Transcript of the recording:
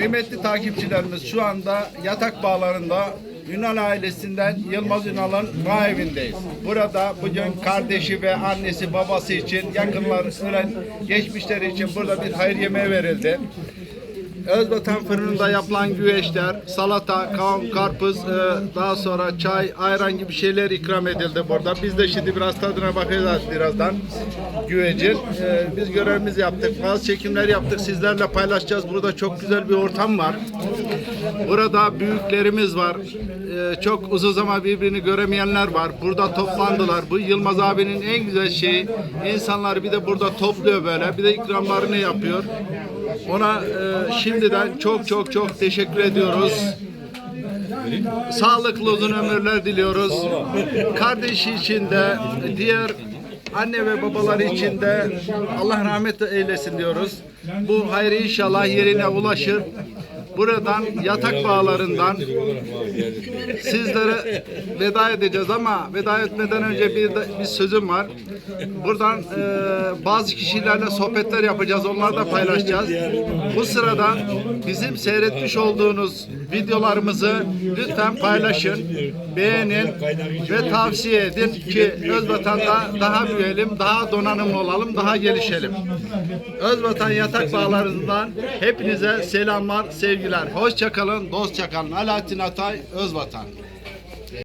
Kıymetli takipçilerimiz şu anda yatak bağlarında Ünal ailesinden Yılmaz Ünal'ın bağ evindeyiz. Burada bugün kardeşi ve annesi babası için yakınlar ölen geçmişleri için burada bir hayır yemeği verildi. Özvatan fırınında yapılan güveçler, salata, kavun, karpuz, e, daha sonra çay, ayran gibi şeyler ikram edildi burada. Biz de şimdi biraz tadına bakacağız birazdan güvecin. E, biz görevimizi yaptık, bazı çekimler yaptık, sizlerle paylaşacağız. Burada çok güzel bir ortam var. Burada büyüklerimiz var. E, çok uzun zaman birbirini göremeyenler var. Burada toplandılar. Bu Yılmaz abinin en güzel şeyi insanlar bir de burada topluyor böyle. Bir de ikramlarını yapıyor. Ona e, şimdiden çok çok çok teşekkür ediyoruz. Sağlıklı uzun ömürler diliyoruz. Kardeşi için de diğer anne ve babaları için de Allah rahmet eylesin diyoruz. Bu hayrı inşallah yerine ulaşır. Buradan yatak bağlarından sizlere veda edeceğiz ama veda etmeden önce bir, de, bir sözüm var. Buradan e, bazı kişilerle sohbetler yapacağız. Onları da paylaşacağız. Bu sırada bizim seyretmiş olduğunuz videolarımızı lütfen paylaşın, beğenin ve tavsiye edin ki Özvatan'da daha büyüyelim, daha donanımlı olalım, daha gelişelim. Özvatan yatak bağlarından hepinize selamlar, sevgiler. Hoşça kalın, dostça. Alaaddin Atay, Özvatan.